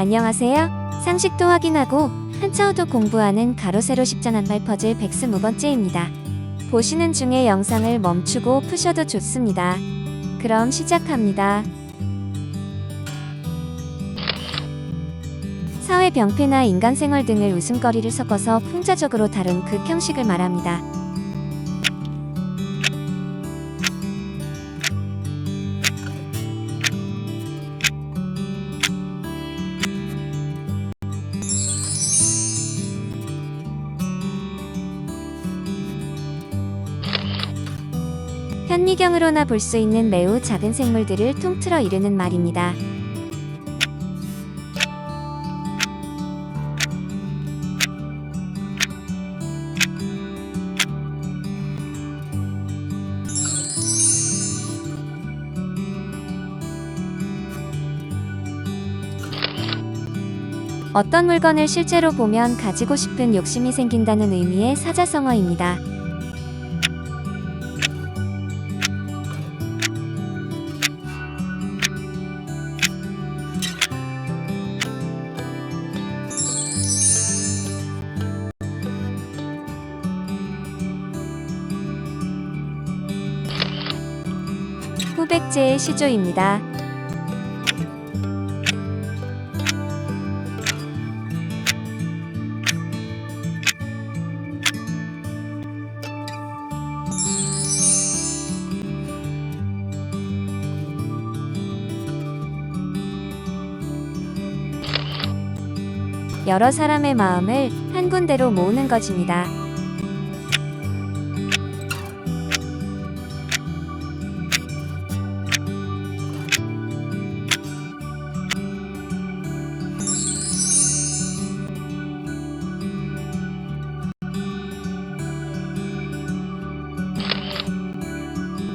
안녕하세요. 상식도 확인하고 한자어도 공부하는 가로세로 십자난 말 퍼즐 125번째입니다. 보시는 중에 영상을 멈추고 푸셔도 좋습니다. 그럼 시작합니다. 사회 병폐나 인간 생활 등을 웃음거리를 섞어서 풍자적으로 다룬 그 형식을 말합니다. 현미경으로나 볼 수 있는 매우 작은 생물들을 통틀어 이르는 말입니다. 어떤 물건을 실제로 보면 가지고 싶은 욕심이 생긴다는 의미의 사자성어입니다. 후백제의 시조입니다. 여러 사람의 마음을 한 군데로 모으는 것입니다.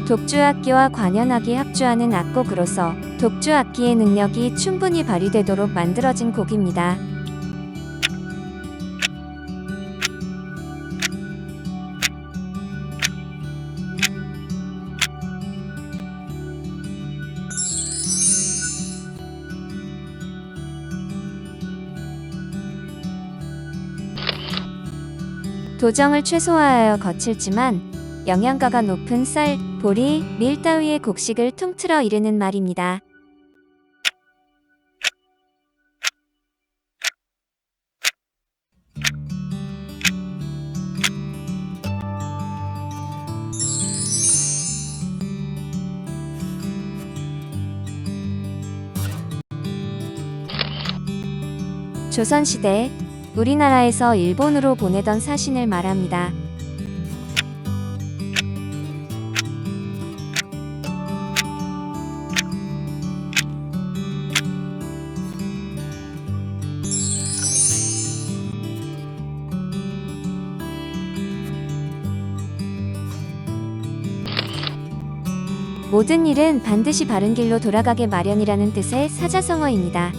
독주악기와 관현악이 합주하는 악곡으로서 독주악기의 능력이 충분히 발휘되도록 만들어진 곡입니다. 도정을 최소화하여 거칠지만 영양가가 높은 쌀, 보리, 밀 따위의 곡식을 통틀어 이르는 말입니다. 조선시대 우리나라에서 일본으로 보내던 사신을 말합니다. 모든 일은 반드시 바른 길로 돌아가게 마련이라는 뜻의 사자성어입니다.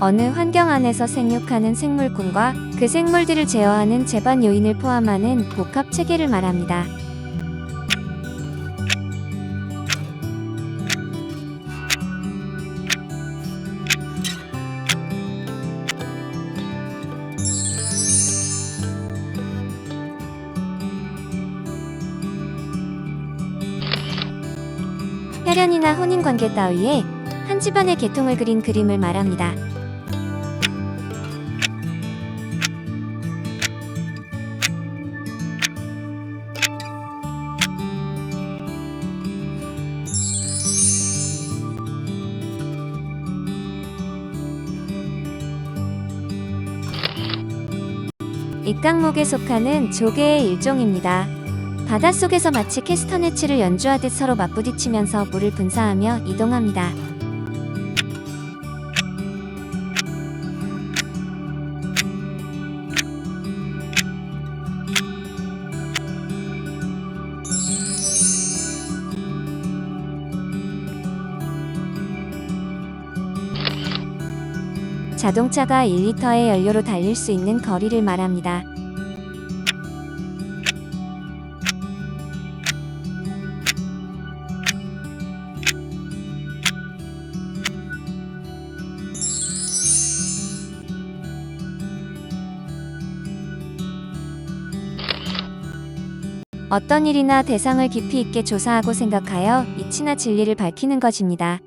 어느 환경 안에서 생육하는 생물군과 그 생물들을 제어하는 재반 요인을 포함하는 복합 체계를 말합니다. 혈연이나 혼인 관계 따위에 한 집안의 계통을 그린 그림을 말합니다. 입각목에 속하는 조개의 일종입니다. 바닷속에서 마치 캐스터네츠를 연주하듯 서로 맞부딪히면서 물을 분사하며 이동합니다. 자동차가 1리터의 연료로 달릴 수 있는 거리를 말합니다. 어떤 일이나 대상을 깊이 있게 조사하고 생각하여 이치나 진리를 밝히는 것입니다.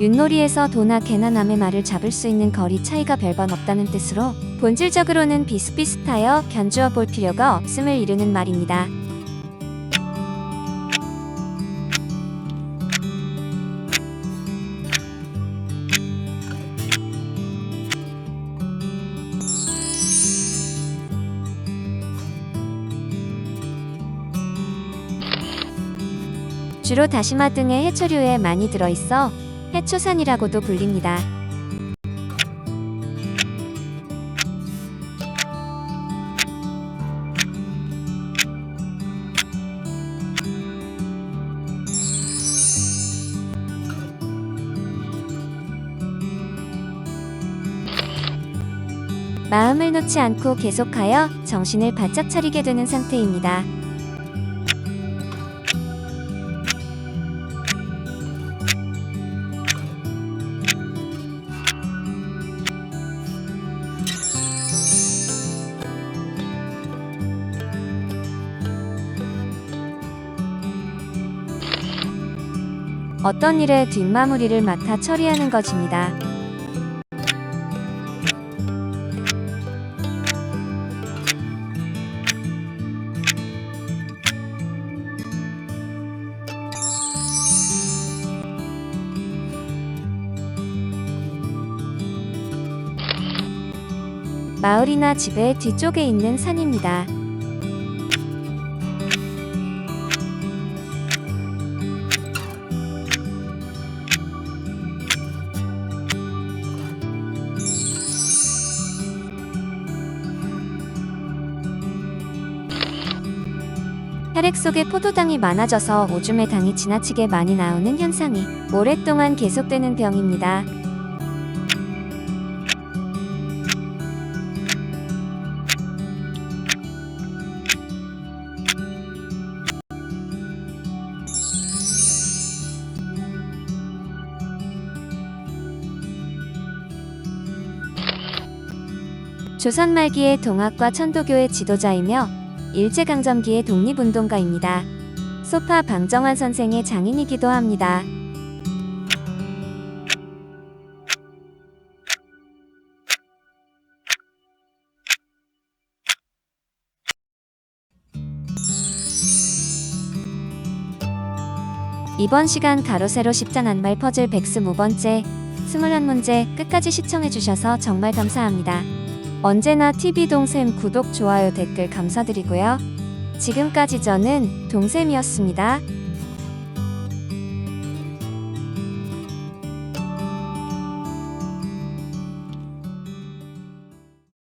윷놀이에서 도나 개나 남의 말을 잡을 수 있는 거리 차이가 별반 없다는 뜻으로 본질적으로는 비슷비슷하여 견주어 볼 필요가 없음을 이루는 말입니다. 주로 다시마 등의 해초류에 많이 들어있어 해초산이라고도 불립니다. 마음을 놓지 않고 계속하여 정신을 바짝 차리게 되는 상태입니다. 어떤 일에 뒷마무리를 맡아 처리하는 것입니다. 마을이나 집의 뒤쪽에 있는 산입니다. 혈액 속에 포도당이 많아져서 오줌의 당이 지나치게 많이 나오는 현상이 오랫동안 계속되는 병입니다. 조선 말기의 동학과 천도교의 지도자이며 일제강점기의 독립운동가입니다. 소파 방정환 선생의 장인이기도 합니다. 이번 시간 가로 세로 십자난 말 퍼즐 백스 5번째 21문제 끝까지 시청해주셔서 정말 감사합니다. 언제나 TV 동샘 구독, 좋아요, 댓글 감사드리고요. 지금까지 저는 동샘이었습니다.